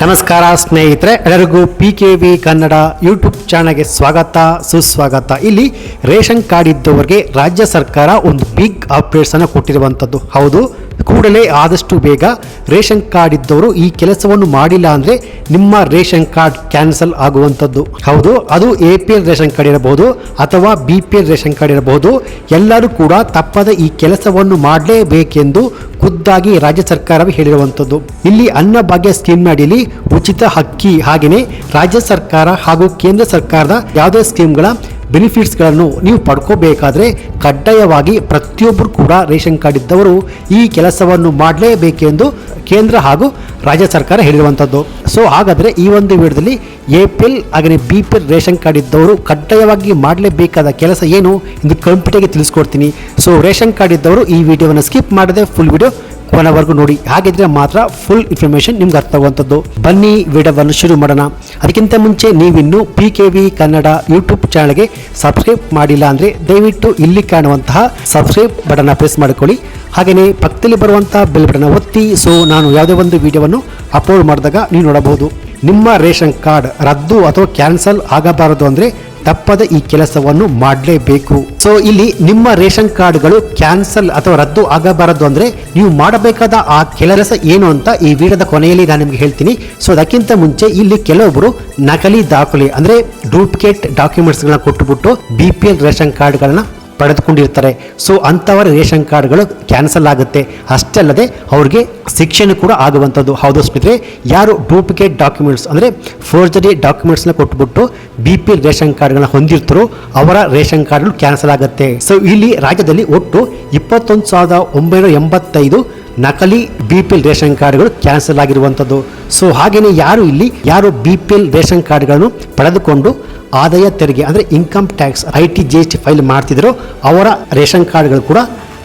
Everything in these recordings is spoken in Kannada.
ನಮಸ್ಕಾರ ಸ್ನೇಹಿತರೆ, ಎಲ್ಲರಿಗೂ P K V Kannada YouTube ಚಾನಲ್ಗೆ ಸ್ವಾಗತ, ಸುಸ್ವಾಗತ. ಇಲ್ಲಿ ರೇಷನ್ ಕಾರ್ಡ್ ಇದ್ದವರಿಗೆ ರಾಜ್ಯ ಸರ್ಕಾರ ಒಂದು ಬಿಗ್ ಅಪ್ಡೇಟ್ಸನ್ನು ಕೊಟ್ಟಿರುವಂಥದ್ದು ಹೌದು ಕೂಡಲೇ ಆದಷ್ಟು ಬೇಗ ರೇಷನ್ ಕಾರ್ಡ್ ಇದ್ದವರು ಈ ಕೆಲಸವನ್ನು ಮಾಡಿಲ್ಲ ಅಂದರೆ ನಿಮ್ಮ ರೇಷನ್ ಕಾರ್ಡ್ ಕ್ಯಾನ್ಸಲ್ ಆಗುವಂಥದ್ದು. ಹೌದು, ಅದು A P L ration card ಇರಬಹುದು ಅಥವಾ B P L ration card ಇರಬಹುದು. ಎಲ್ಲರೂ ಕೂಡ ತಪ್ಪದ ಈ ಕೆಲಸವನ್ನು ಮಾಡಲೇಬೇಕೆಂದು ಖುದ್ದಾಗಿ ರಾಜ್ಯ ಸರ್ಕಾರವೇ ಹೇಳಿರುವಂಥದ್ದು. ಇಲ್ಲಿ ಅನ್ನಭಾಗ್ಯ ಸ್ಕೀಮ್ ಅಡಿಯಲ್ಲಿ ಉಚಿತ ಹಕ್ಕಿ ಹಾಗೆಯೇ ರಾಜ್ಯ ಸರ್ಕಾರ ಹಾಗೂ ಕೇಂದ್ರ ಸರ್ಕಾರದ ಯಾವುದೇ ಸ್ಕೀಮ್ಗಳ ಬೆನಿಫಿಟ್ಸ್ಗಳನ್ನು ನೀವು ಪಡ್ಕೋಬೇಕಾದ್ರೆ ಕಡ್ಡಾಯವಾಗಿ ಪ್ರತಿಯೊಬ್ಬರು ಕೂಡ ರೇಷನ್ ಕಾರ್ಡ್ ಇದ್ದವರು ಈ ಕೆಲಸವನ್ನು ಮಾಡಲೇಬೇಕೆಂದು ಕೇಂದ್ರ ಹಾಗೂ ರಾಜ್ಯ ಸರ್ಕಾರ ಹೇಳಿರುವಂಥದ್ದು ಸೊ ಹಾಗಾದರೆ ಈ ಒಂದು ವಿಡಿಯೋದಲ್ಲಿ ಎ ಪಿ ಎಲ್ ಹಾಗೆಯೇ B P L ration card ಇದ್ದವರು ಕಡ್ಡಾಯವಾಗಿ ಮಾಡಲೇಬೇಕಾದ ಕೆಲಸ ಏನು ಎಂದು ಕಂಪ್ಯೂಟರ್ಗೆ ತಿಳಿಸ್ಕೊಡ್ತೀನಿ. ಸೊ ರೇಷನ್ ಕಾರ್ಡ್ ಇದ್ದವರು ಈ ವಿಡಿಯೋವನ್ನು ಸ್ಕಿಪ್ ಮಾಡದೆ ಫುಲ್ ವಿಡಿಯೋ ಕೊನೆವರೆಗೂ ನೋಡಿ. ಹಾಗಿದ್ರೆ ಮಾತ್ರ ಫುಲ್ ಇನ್ಫಾರ್ಮೇಶನ್ ನಿಮ್ಗೆ ಅರ್ಥ ಆಗುವಂಥದ್ದು. ಬನ್ನಿ, ವಿಡಿಯೋವನ್ನು ಶುರು ಮಾಡೋಣ. ಅದಕ್ಕಿಂತ ಮುಂಚೆ ನೀವಿನ್ನು P K V Kannada YouTube ಚಾನಲ್ಗೆ ಸಬ್ಸ್ಕ್ರೈಬ್ ಮಾಡಿಲ್ಲ ಅಂದರೆ ದಯವಿಟ್ಟು ಇಲ್ಲಿ ಕಾಣುವಂತಹ ಸಬ್ಸ್ಕ್ರೈಬ್ ಬಟನ್ನ ಪ್ರೆಸ್ ಮಾಡಿಕೊಳ್ಳಿ. ಹಾಗೆಯೇ ಪಕ್ಕದಲ್ಲಿ ಬರುವಂತಹ ಬೆಲ್ ಬಟನ್ನ ಒತ್ತಿ. ಸೊ ನಾನು ಯಾವುದೇ ಒಂದು ವಿಡಿಯೋವನ್ನು ಅಪ್ಲೋಡ್ ಮಾಡಿದಾಗ ನೀವು ನೋಡಬಹುದು. ನಿಮ್ಮ ರೇಷನ್ ಕಾರ್ಡ್ ರದ್ದು ಅಥವಾ ಕ್ಯಾನ್ಸಲ್ ಆಗಬಾರದು ಅಂದರೆ ತಪ್ಪದ ಈ ಕೆಲಸವನ್ನು ಮಾಡಲೇಬೇಕು. ಸೊ ಇಲ್ಲಿ ನಿಮ್ಮ ರೇಷನ್ ಕಾರ್ಡ್ಗಳು ಕ್ಯಾನ್ಸಲ್ ಅಥವಾ ರದ್ದು ಆಗಬಾರದು ಅಂದ್ರೆ ನೀವು ಮಾಡಬೇಕಾದ ಆ ಕೆಲಸ ಏನು ಅಂತ ಈ ವಿಡಿಯೋದ ಕೊನೆಯಲ್ಲಿ ನಾನು ನಿಮಗೆ ಹೇಳ್ತೀನಿ. ಸೊ ಅದಕ್ಕಿಂತ ಮುಂಚೆ ಇಲ್ಲಿ ಕೆಲವೊಬ್ಬರು ನಕಲಿ ದಾಖಲೆ ಅಂದ್ರೆ ಡೂಪ್ಲಿಕೇಟ್ ಡಾಕ್ಯುಮೆಂಟ್ಸ್ಗಳನ್ನ ಕೊಟ್ಟುಬಿಟ್ಟು ಬಿ ಪಿ ಎಲ್ ರೇಷನ್ ಕಾರ್ಡ್ಗಳನ್ನ ಪಡೆದುಕೊಂಡಿರ್ತಾರೆ. ಸೊ ಅಂಥವರ ರೇಷನ್ ಕಾರ್ಡ್ಗಳು ಕ್ಯಾನ್ಸಲ್ ಆಗುತ್ತೆ. ಅಷ್ಟೇ ಅಲ್ಲದೆ ಅವ್ರಿಗೆ ಶಿಕ್ಷೆನು ಕೂಡ ಆಗುವಂಥದ್ದು. ಹೌದು ಸ್ಮಿತ್ರೆ ಯಾರು ಡೂಪ್ಲಿಕೇಟ್ ಡಾಕ್ಯುಮೆಂಟ್ಸ್ ಅಂದರೆ ಫೋರ್ಜರಿ ಡಾಕ್ಯುಮೆಂಟ್ಸ್ನ ಕೊಟ್ಬಿಟ್ಟು ಬಿ ಪಿ ಎಲ್ ರೇಷನ್ ಕಾರ್ಡ್ಗಳನ್ನ ಹೊಂದಿರ್ತಾರೋ, ಅವರ ರೇಷನ್ ಕಾರ್ಡ್ಗಳು ಕ್ಯಾನ್ಸಲ್ ಆಗುತ್ತೆ. ಸೊ ಇಲ್ಲಿ ರಾಜ್ಯದಲ್ಲಿ ಒಟ್ಟು ಇಪ್ಪತ್ತೊಂದು ಸಾವಿರದ ಒಂಬೈನೂರ ಎಂಬತ್ತೈದು ನಕಲಿ ಬಿ ಪಿ ಎಲ್ ರೇಷನ್ ಕಾರ್ಡ್ಗಳು ಕ್ಯಾನ್ಸಲ್ ಆಗಿರುವಂಥದ್ದು. ಸೊ ಹಾಗೆಯೇ ಯಾರು ಇಲ್ಲಿ, ಯಾರು ಬಿ ಪಿ ಎಲ್ ರೇಷನ್ ಕಾರ್ಡ್ಗಳನ್ನು ಪಡೆದುಕೊಂಡು ಆದಾಯ ತೆರಿಗೆ, ಅಂದರೆ income tax, I T G S T file ಮಾಡ್ತಿದ್ರು, ಅವರ ರೇಷನ್ ಕಾರ್ಡ್ಗಳು ಕೂಡ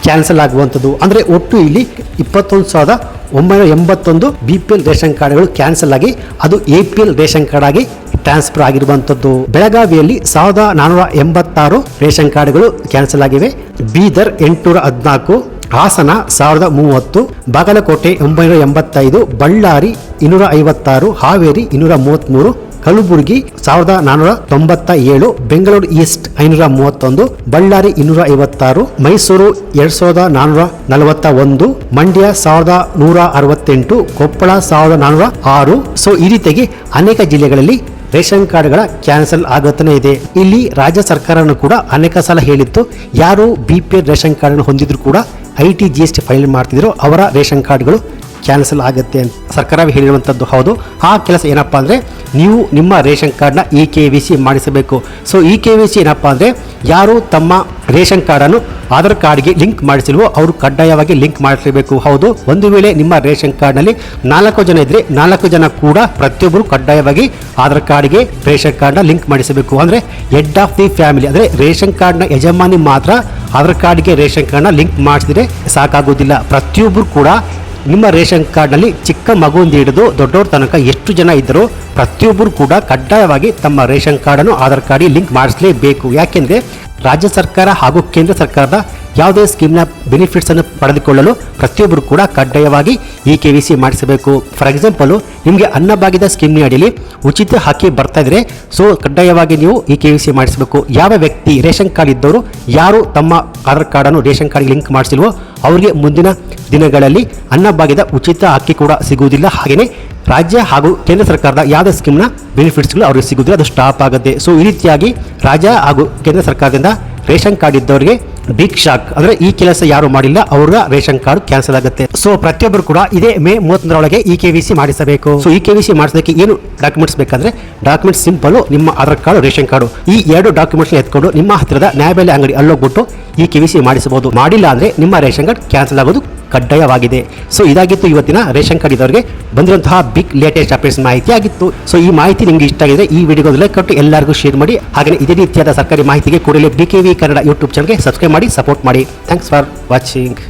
ಕ್ಯಾನ್ಸಲ್ ಆಗುವಂಥದ್ದು. ಅಂದರೆ ಒಟ್ಟು ಇಲ್ಲಿ ಇಪ್ಪತ್ತೊಂದು ಸಾವಿರದ ಒಂಬೈನೂರ ಎಂಬತ್ತೊಂದು ಬಿ ಪಿ ಎಲ್ ರೇಷನ್ ಕಾರ್ಡ್ಗಳು ಕ್ಯಾನ್ಸಲ್ ಆಗಿ, ಅದು A P L ration card ಆಗಿ ಟ್ರಾನ್ಸ್ಫರ್ ಆಗಿರುವಂಥದ್ದು. ಬೆಳಗಾವಿಯಲ್ಲಿ ಸಾವಿರದ ನಾನ್ನೂರ ಎಂಬತ್ತಾರು ರೇಷನ್ ಕಾರ್ಡ್ಗಳು ಕ್ಯಾನ್ಸಲ್ ಆಗಿವೆ. ಬೀದರ್ ಎಂಟುನೂರ ಹದಿನಾಲ್ಕು ಹಾಸನ ಸಾವಿರದ ಮೂವತ್ತು, ಬಾಗಲಕೋಟೆ ಒಂಬೈನೂರ ಎಂಬತ್ತೈದು, ಬಳ್ಳಾರಿ ಇನ್ನೂರ ಐವತ್ತಾರು, ಹಾವೇರಿ ಇನ್ನೂರ ಮೂವತ್ತ್ಮೂರು ಕಲಬುರಗಿ ಸಾವಿರದ ನಾನ್ನೂರ ತೊಂಬತ್ತ ಏಳು, ಬೆಂಗಳೂರು ಈಸ್ಟ್ ಐನೂರ ಮೂವತ್ತೊಂದು, ಬಳ್ಳಾರಿ ಇನ್ನೂರ ಐವತ್ತಾರು, ಮೈಸೂರು ಎರಡ್ ಸಾವಿರದ ನಾನ್ನೂರ ನಲವತ್ತ ಒಂದು, ಮಂಡ್ಯ ಸಾವಿರದ ನೂರ ಅರವತ್ತೆಂಟು, ಕೊಪ್ಪಳ ಸಾವಿರದ ನಾನ್ನೂರ ಆರು. ಸೊ ಈ ರೀತಿಯಾಗಿ ಅನೇಕ ಜಿಲ್ಲೆಗಳಲ್ಲಿ ರೇಷನ್ ಕಾರ್ಡ್ಗಳ ಕ್ಯಾನ್ಸಲ್ ಆಗುತ್ತಾನೆ ಇದೆ. ಇಲ್ಲಿ ರಾಜ್ಯ ಸರ್ಕಾರನು ಕೂಡ ಅನೇಕ ಸಲ ಹೇಳಿತ್ತು, ಯಾರು ಬಿ ಪಿ ರೇಷನ್ ಕಾರ್ಡ್ ಹೊಂದಿದ್ರು ಕೂಡ I T G S T file ಮಾಡ್ತಿದ್ರು ಅವರ ರೇಷನ್ ಕಾರ್ಡ್ಗಳು ಕ್ಯಾನ್ಸಲ್ ಆಗುತ್ತೆ ಅಂತ ಸರ್ಕಾರ ಹೇಳಿರುವಂಥದ್ದು ಹೌದು. ಆ ಕೆಲಸ ಏನಪ್ಪ ಅಂದರೆ ನೀವು ನಿಮ್ಮ ರೇಷನ್ ಕಾರ್ಡ್ನ ಇ ಕೆ ವಿ ಸಿ ಮಾಡಿಸಬೇಕು. So E K V C ಏನಪ್ಪ ಅಂದರೆ ಯಾರು ತಮ್ಮ ರೇಷನ್ ಕಾರ್ಡನ್ನು ಆಧಾರ್ ಕಾರ್ಡ್ಗೆ ಲಿಂಕ್ ಮಾಡಿಸಿಲ್ವೋ ಅವರು ಕಡ್ಡಾಯವಾಗಿ ಲಿಂಕ್ ಮಾಡಿಸಬೇಕು ಹೌದು, ಒಂದು ವೇಳೆ ನಿಮ್ಮ ರೇಷನ್ ಕಾರ್ಡ್ನಲ್ಲಿ ನಾಲ್ಕು ಜನ ಇದ್ದರೆ ನಾಲ್ಕು ಜನ ಕೂಡ ಪ್ರತಿಯೊಬ್ಬರು ಕಡ್ಡಾಯವಾಗಿ ಆಧಾರ್ ಕಾರ್ಡ್ಗೆ ರೇಷನ್ ಕಾರ್ಡ್ನ ಲಿಂಕ್ ಮಾಡಿಸಬೇಕು. ಅಂದರೆ ಹೆಡ್ ಆಫ್ ದಿ ಫ್ಯಾಮಿಲಿ, ಅಂದರೆ ರೇಷನ್ ಕಾರ್ಡ್ನ ಯಜಮಾನಿ ಮಾತ್ರ ಆಧಾರ್ ಕಾರ್ಡ್ಗೆ ರೇಷನ್ ಕಾರ್ಡ್ನ ಲಿಂಕ್ ಮಾಡಿಸಿದ್ರೆ ಸಾಕಾಗೋದಿಲ್ಲ ಪ್ರತಿಯೊಬ್ಬರು ಕೂಡ ನಿಮ್ಮ ರೇಷನ್ ಕಾರ್ಡ್ನಲ್ಲಿ ಚಿಕ್ಕ ಮಗುವಿಂದ ಹಿಡಿದು ದೊಡ್ಡವ್ರ ತನಕ ಎಷ್ಟು ಜನ ಇದ್ದರೂ ಪ್ರತಿಯೊಬ್ಬರು ಕೂಡ ಕಡ್ಡಾಯವಾಗಿ ತಮ್ಮ ರೇಷನ್ ಕಾರ್ಡನ್ನು ಆಧಾರ್ ಕಾರ್ಡ್ ಲಿಂಕ್ ಮಾಡಿಸಲೇಬೇಕು. ಯಾಕೆಂದರೆ ರಾಜ್ಯ ಸರ್ಕಾರ ಹಾಗೂ ಕೇಂದ್ರ ಸರ್ಕಾರದ ಯಾವುದೇ ಸ್ಕೀಮ್ನ ಬೆನಿಫಿಟ್ಸನ್ನು ಪಡೆದುಕೊಳ್ಳಲು ಪ್ರತಿಯೊಬ್ಬರು ಕೂಡ ಕಡ್ಡಾಯವಾಗಿ ಇ ಕೆ ವಿ ಸಿ ಮಾಡಿಸಬೇಕು. ಫಾರ್ ಎಕ್ಸಾಂಪಲು, ನಿಮಗೆ ಅನ್ನಭಾಗ್ಯದ ಸ್ಕೀಮ್ನ ಅಡಿಯಲ್ಲಿ ಉಚಿತ ಹಾಕಿ ಬರ್ತಾ ಇದ್ರೆ, ಸೊ ಕಡ್ಡಾಯವಾಗಿ ನೀವು ಇ ಕೆ ವಿ ಸಿ ಮಾಡಿಸಬೇಕು. ಯಾವ ವ್ಯಕ್ತಿ ರೇಷನ್ ಕಾರ್ಡ್ ಇದ್ದವರು, ಯಾರು ತಮ್ಮ ಆಧಾರ್ ಕಾರ್ಡನ್ನು ರೇಷನ್ ಕಾರ್ಡ್ಗೆ ಲಿಂಕ್ ಮಾಡಿಸಿಲ್ವೋ ಅವರಿಗೆ ಮುಂದಿನ ದಿನಗಳಲ್ಲಿ ಅನ್ನಭಾಗ್ಯದ ಉಚಿತ ಅಕ್ಕಿ ಕೂಡ ಸಿಗುವುದಿಲ್ಲ. ಹಾಗೆಯೇ ರಾಜ್ಯ ಹಾಗೂ ಕೇಂದ್ರ ಸರ್ಕಾರದ ಯಾವುದೇ ಸ್ಕೀಮ್ನ ಬೆನಿಫಿಟ್ಸ್ಗಳು ಅವರಿಗೆ ಸಿಗುವುದಿಲ್ಲ. ಅದು ಸ್ಟಾಪ್ ಆಗುತ್ತೆ ಸೊ ಈ ರೀತಿಯಾಗಿ ರಾಜ್ಯ ಹಾಗೂ ಕೇಂದ್ರ ಸರ್ಕಾರದಿಂದ ರೇಷನ್ ಕಾರ್ಡ್ ಇದ್ದವರಿಗೆ ಬಿಗ್ ಶಾಕ್ ಅಂದ್ರೆ ಈ ಕೆಲಸ ಯಾರು ಮಾಡಿಲ್ಲ, ಅವರ ರೇಷನ್ ಕಾರ್ಡ್ ಕ್ಯಾನ್ಸಲ್ ಆಗುತ್ತೆ. ಸೊ ಪ್ರತಿಯೊಬ್ಬರು ಕೂಡ ಇದೇ ಮೇ ಮೂವತ್ತೊಂದರೊಳಗೆ ಇ ಕೆ ವಿ ಸಿ ಮಾಡಿಸಬೇಕು. So E K V C ಮಾಡಿಸೋದಕ್ಕೆ ಏನು ಡಾಕ್ಯುಮೆಂಟ್ಸ್ ಬೇಕಂದ್ರೆ ಡಾಕ್ಯುಮೆಂಟ್ಸ್ ಸಿಂಪಲ್ ನಿಮ್ಮ ಆಧಾರ್ ಕಾರ್ಡ್, ರೇಷನ್ ಕಾರ್ಡು, ಈ ಎರಡು ಡಾಕ್ಯುಮೆಂಟ್ಸ್ ಎತ್ಕೊಂಡು ನಿಮ್ಮ ಹತ್ತಿರದ ನ್ಯಾಯಬೆಲೆ ಅಂಗಡಿ ಅಲ್ಲೋಗ್ಬಿಟ್ಟು ಈ ಕೆ ಮಾಡಿಸಬಹುದು. ಮಾಡಿಲ್ಲ ಅಂದರೆ ನಿಮ್ಮ ರೇಷನ್ ಕಾರ್ಡ್ ಕ್ಯಾನ್ಸಲ್ ಆಗೋದು ಕಡ್ಡಾಯವಾಗಿದೆ. ಸೊ, ಇದಾಗಿತ್ತು ಇವತ್ತಿನ ರೇಷನ್ ಕಾರ್ಡ್ ಇದ್ದವರಿಗೆ ಬಂದಿರುವಂತಹ ಬಿಗ್ ಲೇಟೆಸ್ಟ್ ಅಪ್ಡೇಟ್ಸ್ ಮಾಹಿತಿ ಆಗಿತ್ತು ಸೊ, ಈ ಮಾಹಿತಿ ನಿಮಗೆ ಇಷ್ಟ ಆಗಿದೆ ಈ ವಿಡಿಯೋ ಲೈಕ್ ಕೊಟ್ಟು ಎಲ್ಲರಿಗೂ ಶೇರ್ ಮಾಡಿ. ಹಾಗೆ ಇದೇ ರೀತಿಯಾದ ಸರ್ಕಾರಿ ಮಾಹಿತಿಗೆ ಕೂಡಲೇ B K V Kannada YouTube ಚಾನಲ್ಗೆ ಸಬ್ಸ್ಕ್ರೈಬ್ ಮಾಡಿ ಸಪೋರ್ಟ್ ಮಾಡಿ. Thanks for watching